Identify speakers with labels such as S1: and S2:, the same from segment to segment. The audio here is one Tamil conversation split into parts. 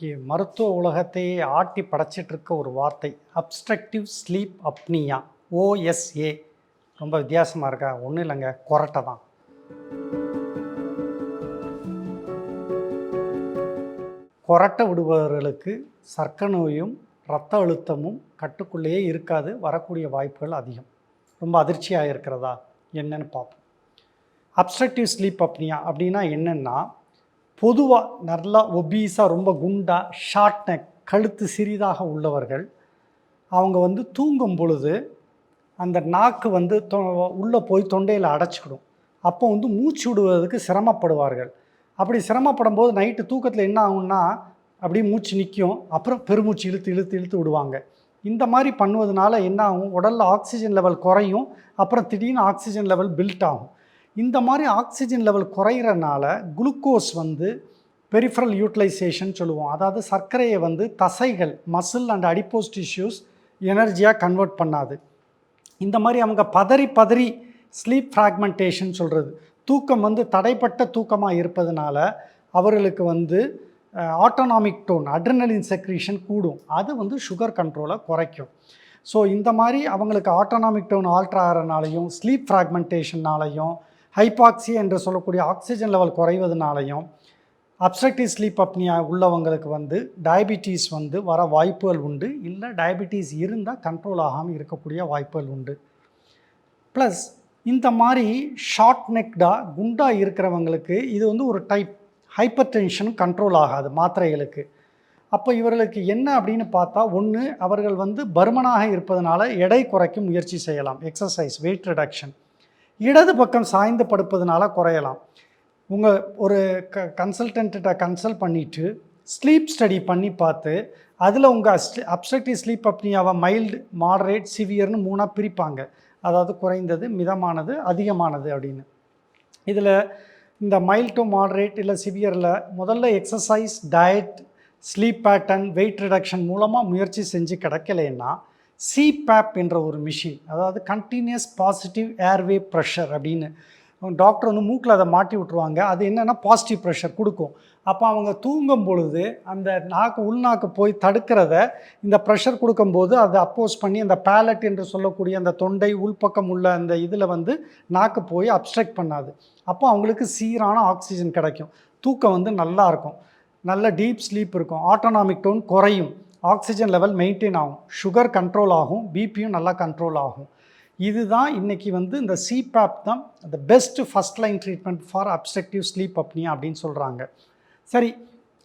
S1: இன்னைக்கு மருத்துவ உலகத்தையே ஆட்டி படைச்சிட்டு இருக்க ஒரு வார்த்தை அப்ஸ்ட்ரக்டிவ் ஸ்லீப் அப்னியா ஓஎஸ்ஏ ரொம்ப வித்தியாசமாக இருக்கா? ஒன்றும் இல்லைங்க கொரட்டை தான். கொரட்டை விடுபவர்களுக்கு சர்க்கரை நோயும் இரத்த அழுத்தமும் கட்டுக்குள்ளேயே இருக்காது வரக்கூடிய வாய்ப்புகள் அதிகம். ரொம்ப அதிர்ச்சியாக இருக்கிறதா? என்னன்னு பார்ப்போம். அப்ஸ்ட்ரக்டிவ் ஸ்லீப் அப்னியா அப்படின்னா என்னென்னா பொதுவாக நல்லா ஒபீஸாக ரொம்ப குண்டா ஷார்ட் நெக் கழுத்து சிறிதாக உள்ளவர்கள் அவங்க வந்து தூங்கும் பொழுது அந்த நாக்கு வந்து தொ உள்ளே போய் தொண்டையில் அடைச்சிக்கிடும் அப்போ வந்து மூச்சு விடுவதற்கு சிரமப்படுவார்கள். அப்படி சிரமப்படும் போது நைட்டு தூக்கத்தில் என்ன ஆகும்னா அப்படியே மூச்சு நிற்கும் அப்புறம் பெருமூச்சு இழுத்து இழுத்து இழுத்து விடுவாங்க. இந்த மாதிரி பண்ணுவதனால என்ன ஆகும்? உடலில் ஆக்சிஜன் லெவல் குறையும். அப்புறம் திடீர்னு ஆக்சிஜன் லெவல் பில்ட் ஆகும். இந்த மாதிரி ஆக்சிஜன் லெவல் குறையிறனால குளுக்கோஸ் வந்து பெரிஃபரல் யூட்டிலைசேஷன் சொல்லுவோம். அதாவது சர்க்கரையை வந்து தசைகள் மசில் அண்ட் அடிப்போஸ் டிஷ்யூஸ் எனர்ஜியாக கன்வெர்ட் பண்ணாது. இந்த மாதிரி அவங்க பதறி பதறி ஸ்லீப் ஃப்ராக்மெண்டேஷன் சொல்கிறது தூக்கம் வந்து தடைப்பட்ட தூக்கமாக இருப்பதனால அவர்களுக்கு வந்து ஆட்டோனாமிக் டோன் அட்ரினலின் செக்ரீஷன் கூடும். அது வந்து சுகர் கண்ட்ரோலை குறைக்கும். ஸோ இந்த மாதிரி அவங்களுக்கு ஆட்டோனாமிக் டோன் ஆல்ட்ரு ஆகிறனாலையும் ஸ்லீப் ஃப்ராக்மெண்டேஷன்னாலையும் ஹைபாக்சி என்று சொல்லக்கூடிய ஆக்சிஜன் லெவல் குறைவதனாலையும் அப்ஸ்ட்ரக்டிவ் ஸ்லீப் அப்னியா உள்ளவங்களுக்கு வந்து டயபிட்டிஸ் வந்து வர வாய்ப்புகள் உண்டு. இல்லை டயபிட்டீஸ் இருந்தால் கண்ட்ரோல் ஆகாமல் இருக்கக்கூடிய வாய்ப்புகள் உண்டு. ப்ளஸ் இந்த மாதிரி ஷார்ட் நெக்டாக குண்டாக இருக்கிறவங்களுக்கு இது வந்து ஒரு டைப் ஹைப்பர் டென்ஷன் கண்ட்ரோல் ஆகாது மாத்திரைகளுக்கு. அப்போ இவர்களுக்கு என்ன அப்படின்னு பார்த்தா ஒன்று அவர்கள் வந்து பருமனாக இருப்பதனால எடை குறைக்க முயற்சி செய்யலாம். எக்ஸசைஸ் வெயிட் ரிடக்ஷன் இடது பக்கம் சாய்ந்து படுப்பதனால குறையலாம். உங்கள் ஒரு க கன்சல்டன்ட்ட கன்சல்ட் பண்ணிவிட்டு ஸ்லீப் ஸ்டடி பண்ணி பார்த்து அதில் உங்கள் அப்சக்டிவ் ஸ்லீப் அப்னியாவை மைல்டு மாடரேட் சிவியர்னு மூணாக பிரிப்பாங்க. அதாவது குறைந்தது மிதமானது அதிகமானது அப்படின்னு. இதில் இந்த மைல்ட் டு மாடரேட் இல்லை சிவியரில் முதல்ல exercise diet sleep pattern weight reduction மூலமாக முயற்சி செஞ்சு கிடைக்கலைன்னா சிபேப் என்ற ஒரு மிஷின் அதாவது கண்டினியூஸ் பாசிட்டிவ் ஏர்வே ப்ரெஷர் அப்படின்னு. டாக்டர் வந்து மூக்கில் அதை மாட்டி விட்ருவாங்க அது என்னென்னா பாசிட்டிவ் ப்ரெஷர் கொடுக்கும். அப்போ அவங்க தூங்கும் பொழுது அந்த நாக்கு உள்நாக்கு போய் தடுக்கிறத இந்த ப்ரெஷர் கொடுக்கும்போது அதை அப்போஸ் பண்ணி அந்த பேலட் என்று சொல்லக்கூடிய அந்த தொண்டை உள்பக்கம் உள்ள அந்த இதில் வந்து நாக்கு போய் அப்ஸ்ட்ரக்ட் பண்ணாது. அப்போ அவங்களுக்கு சீரான ஆக்சிஜன் கிடைக்கும். தூக்கம் வந்து நல்லாயிருக்கும் நல்ல டீப் ஸ்லீப் இருக்கும். ஆட்டோனாமிக் டோன் குறையும். ஆக்சிஜன் லெவல் மெயின்டைன் ஆகும். சுகர் கண்ட்ரோல் ஆகும். பிபியும் நல்லா கண்ட்ரோல் ஆகும். இதுதான் இன்றைக்கி வந்து இந்த சிபேப் தான் the best first line treatment for obstructive sleep apnoea அப்படின்னு சொல்கிறாங்க சரி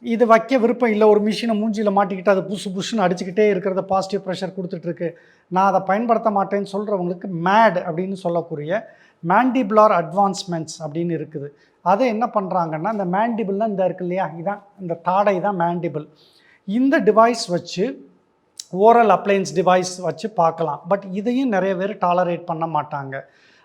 S1: இது வைக்க விருப்பம் இல்லை. ஒரு மிஷினை மூஞ்சியில் மாட்டிக்கிட்டு அதை புஷு புஷுன்னு அடிச்சுக்கிட்டே இருக்கிறத பாசிட்டிவ் ப்ரெஷர் கொடுத்துட்ருக்கு. நான் அதை பயன்படுத்த மாட்டேன்னு சொல்கிறவங்களுக்கு மேட் அப்படின்னு சொல்லக்கூடிய மேண்டிபுலார் அட்வான்ஸ்மெண்ட்ஸ் அப்படின்னு இருக்குது. அதை என்ன பண்ணுறாங்கன்னா இந்த மேண்டிபிள்லாம் இந்த இருக்கு இல்லையா? இதான் இந்த தாடை தான் மேண்டிபிள் இந்த டிவைஸ் வச்சு ஓரல் அப்ளையன்ஸ் டிவைஸ் வச்சு பார்க்கலாம். பட் இதையும் நிறைய பேர் டாலரேட் பண்ண மாட்டாங்க.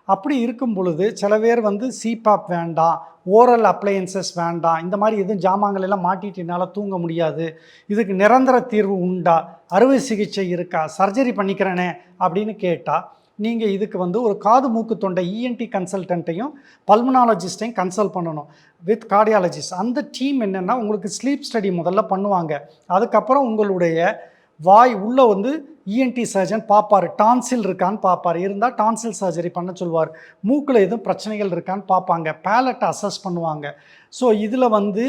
S1: அப்படி இருக்கும் பொழுது சில பேர் வந்து சிபாப் வேண்டாம் ஓரல் அப்ளையன்சஸ் வேண்டாம் இந்த மாதிரி எதுவும் ஜாமான்கள் எல்லாம் மாட்டிட்டு என்னால் தூங்க முடியாது இதுக்கு நிரந்தர தீர்வு உண்டா? அறுவை சிகிச்சை இருக்கா? சர்ஜரி பண்ணிக்கிறேனே அப்படின்னு கேட்டால் நீங்கள் இதுக்கு வந்து ஒரு காது மூக்கு தொண்டை இஎன்டி கன்சல்டன்ட்டையும் பல்மனாலஜிஸ்ட்டையும் கன்சல்ட் பண்ணணும் வித் கார்டியாலஜிஸ்ட் அந்த டீம் என்னென்னா உங்களுக்கு ஸ்லீப் ஸ்டடி முதல்ல பண்ணுவாங்க. அதுக்கப்புறம் உங்களுடைய வாய் உள்ளே வந்து இஎன்டி சர்ஜன் பார்ப்பார். டான்சில் இருக்கான்னு பார்ப்பார். இருந்தால் டான்சில் சர்ஜரி பண்ண சொல்வார். மூக்கில் எதுவும் பிரச்சனைகள் இருக்கான்னு பார்ப்பாங்க. பேலட்டை அசஸ் பண்ணுவாங்க. ஸோ இதில் வந்து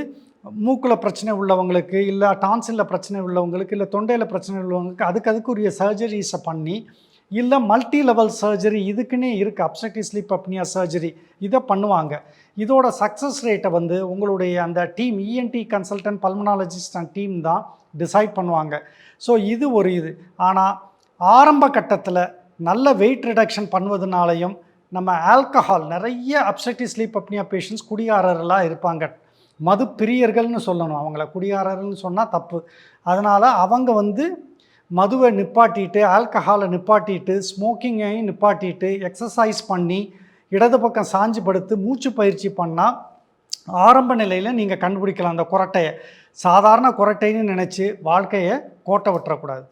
S1: மூக்கில் பிரச்சனை உள்ளவங்களுக்கு இல்லை டான்சிலில் பிரச்சனை உள்ளவங்களுக்கு இல்லை தொண்டையில் பிரச்சனை உள்ளவங்களுக்கு அதுக்கு அதுக்குரிய சர்ஜரிஸை பண்ணி இல்லை மல்டி லெவல் சர்ஜரி இதுக்குன்னே இருக்குது அப்சக்டிவ் ஸ்லீப் அப்னியா சர்ஜரி இதை பண்ணுவாங்க. இதோட சக்ஸஸ் ரேட்டை வந்து உங்களுடைய அந்த team ENT consultant pulmonologist and team தான் டிசைட் பண்ணுவாங்க. ஸோ இது ஒரு இது. ஆனால் ஆரம்ப கட்டத்தில் நல்ல வெயிட் ரிடக்ஷன் பண்ணுவதனாலையும் நம்ம ஆல்கஹால் நிறைய அப்சக்டிவ் ஸ்லீப் அப்னியா பேஷண்ட்ஸ் குடியாரர்களாக இருப்பாங்க. மது பிரியர்கள்னு சொல்லணும். அவங்கள குடியாரர்கள்னு சொன்னால் தப்பு. அதனால் அவங்க வந்து மதுவை நிப்பாட்டிட்டு ஆல்கஹாலை நிப்பாட்டிட்டு ஸ்மோக்கிங்கையும் நிப்பாட்டிட்டு எக்ஸசைஸ் பண்ணி இடது பக்கம் சாஞ்சு படுத்து மூச்சு பயிற்சி பண்ணால் ஆரம்ப நிலையில் நீங்கள் கண்டுபிடிக்கலாம் அந்த குரட்டையை. சாதாரண குரட்டைன்னு நினச்சி வாழ்க்கையை கோட்டை விட்டுறக்கூடாது.